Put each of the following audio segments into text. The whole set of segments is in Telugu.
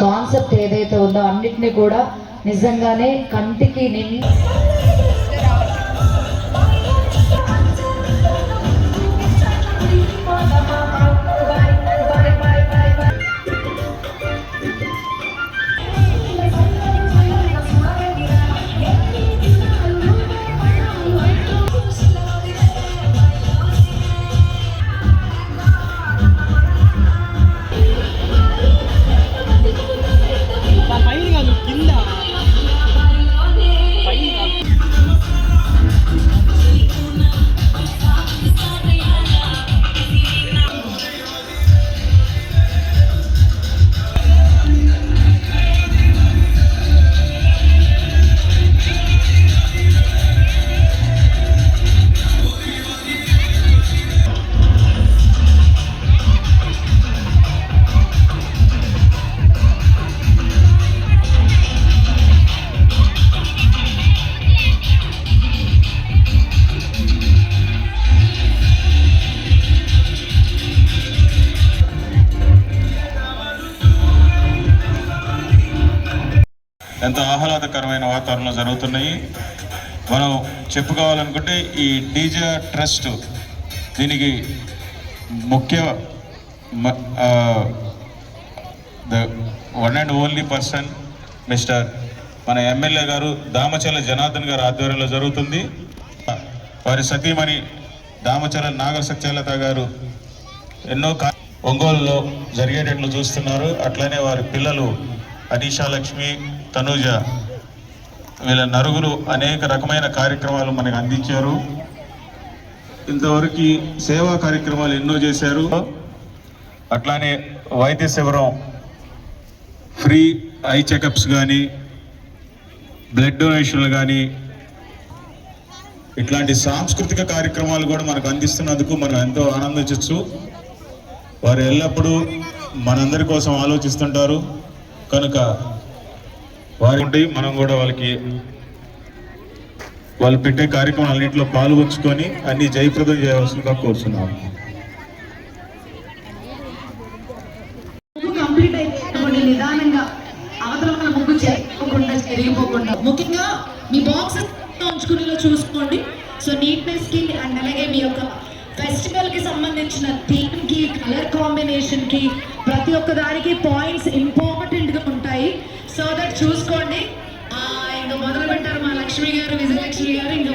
కాన్సెప్ట్ ఏదైతే ఉందో అన్నిటిని కూడా నిజంగానే కంటికి నిండా ఎంతో ఆహ్లాదకరమైన వాతావరణంలో జరుగుతున్నాయి. మనం చెప్పుకోవాలనుకుంటే ఈ డీజే ట్రస్ట్ దీనికి ముఖ్య the one and only person mister మన ఎమ్మెల్యే గారు దామచల జనార్దన్ గారు ఆధ్వర్యంలో జరుగుతుంది. వారి సతీమణి దామచల నాగ సత్యలత గారు ఎన్నో ఒంగోలులో జరిగేటట్లు చూస్తున్నారు. అట్లనే వారి పిల్లలు అనీషా లక్ష్మి తనూజ వీళ్ళ నలుగురు అనేక రకమైన కార్యక్రమాలు మనకు అందించారు. ఇంతవరకు సేవా కార్యక్రమాలు ఎన్నో చేశారు. అట్లానే వైద్య శిబిరం ఫ్రీ ఐ చెకప్స్ కానీ బ్లడ్ డొనేషన్లు కానీ ఇట్లాంటి సాంస్కృతిక కార్యక్రమాలు కూడా మనకు అందిస్తున్నందుకు మనం ఎంతో ఆనందించవచ్చు వారు ఎల్లప్పుడూ మనందరి కోసం ఆలోచిస్తుంటారు. కనుక వారి ఉండి మనం కూడా వాళ్ళకి వాళ్ళు పెట్టే కార్యక్రమాలన్నింటిలో పాల్గొంచుకొని అన్ని జయప్రదం చేయవలసిందిగా కోరుతున్నాను కంప్లీట్ నిదానంగా అవతల మన ముగ్గు చేయకుండా జరిగిపోకుండా ముఖ్యంగా మీ బాక్సెస్ ఉంచుకునేలా చూసుకోండి. సో నీట్నెస్కి అండ్ అలాగే మీ యొక్క ఫెస్టివల్కి సంబంధించిన థీమ్కి కలర్ కాంబినేషన్కి ప్రతి ఒక్క దానికి పాయింట్స్ ఇంపార్టెంట్గా ఉంటాయి. సో దట్ చూసుకో గారు విజయలక్ష్మి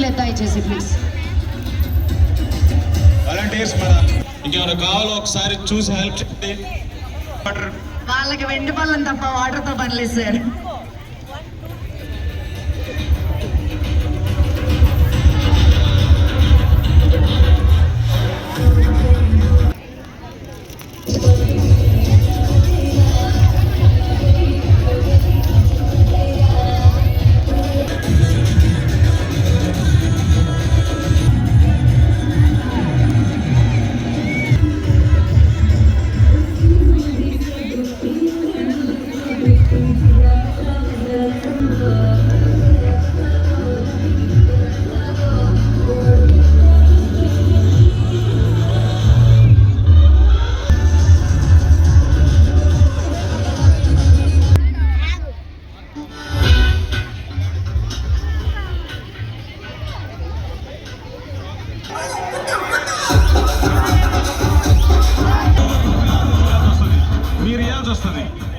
వీళ్ళే దయచేసి ప్లీజ్ వాలంటీర్స్ మన ఇంకేమైనా కావాలో ఒకసారి చూసి హెల్ప్ చేయండి. వాళ్ళకి వెండి పళ్ళని తప్ప వాటర్తో పనిలేదు సార్ చేయాల్సి వస్తుంది.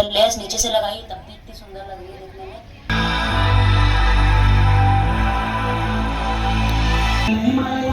लेस नीचे से लगाई तब भी इतनी सुंदर लग रही है देखने में।